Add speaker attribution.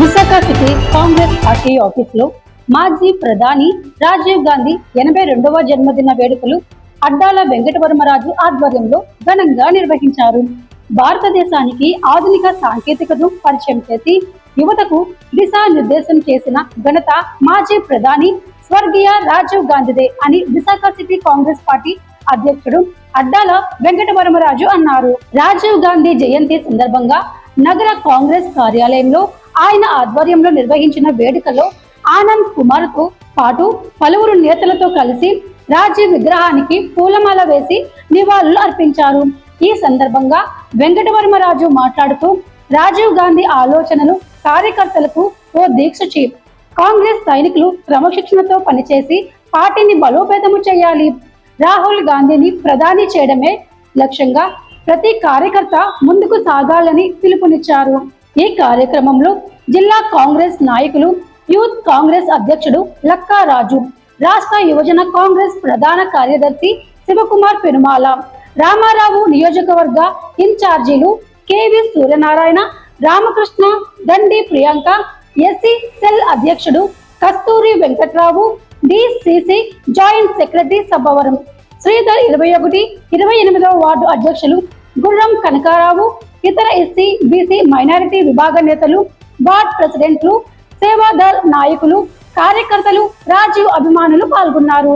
Speaker 1: Visakha city Congress party ఆఫీసులో మాజీ ప్రధాని రాజీవ్ గాంధీ ఎనభై రెండవ జన్మదిన వేడుకలు అడ్డాల వెంకటవర్మరాజు ఆధ్వర్యంలో ఘనంగా నిర్వహించారు. భారతదేశానికి ఆధునిక సాంకేతికతను పరిచయం చేసి యువతకు దిశానిర్దేశం చేసిన ఘనత మాజీ ప్రధాని స్వర్గీయ రాజీవ్ గాంధీదే అని విశాఖ సిటీ కాంగ్రెస్ పార్టీ అధ్యక్షుడు అడ్డాల వెంకటవరమరాజు అన్నారు. రాజీవ్ గాంధీ జయంతి సందర్భంగా నగర కాంగ్రెస్ కార్యాలయంలో ఆయన ఆధ్వర్యంలో నిర్వహించిన వేడుకలో ఆనంద్ కుమార్తో పాటు పలువురు నేతలతో కలిసి రాజీవ్ విగ్రహానికి పూలమాల వేసి నివాళులు అర్పించారు. ఈ సందర్భంగా వెంకటవర్మరాజు మాట్లాడుతూ రాజీవ్ గాంధీ ఆలోచనలు కార్యకర్తలకు ఓ దీక్ష చీఫ్ కాంగ్రెస్ సైనికులు క్రమశిక్షణతో పనిచేసి పార్టీని బలోపేతము చేయాలి. రాహుల్ గాంధీని ప్రధాని చేయడమే లక్ష్యంగా ప్రతి కార్యకర్త ముందుకు సాగాలని పిలుపునిచ్చారు. ఈ కార్యక్రమంలో జిల్లా కాంగ్రెస్ నాయకులు యూత్ కాంగ్రెస్ అధ్యక్షుడు లక్కా రాజు రాష్ట్ర యువజన కాంగ్రెస్ ప్రధాన కార్యదర్శి శివకుమార్ పెనుమాల రామారావు నియోజకవర్గ ఇన్ఛార్జీలు KV Suryanarayana Ramakrishna Dandi Priyanka SC cell అధ్యక్షుడు Kasturi Venkatrao DCC joint secretary Sabhavaram Sridhar ఇరవై ఒకటి ఇరవై ఎనిమిదవ వార్డు అధ్యక్షులు గుర్రం కనకారావు ఇతర ఎస్సీ బీసీ మైనారిటీ విభాగ నేతలు వార్డ్ ప్రెసిడెంట్లు సేవాదల్ నాయకులు కార్యకర్తలు రాజీవ్ అభిమానులు పాల్గొన్నారు.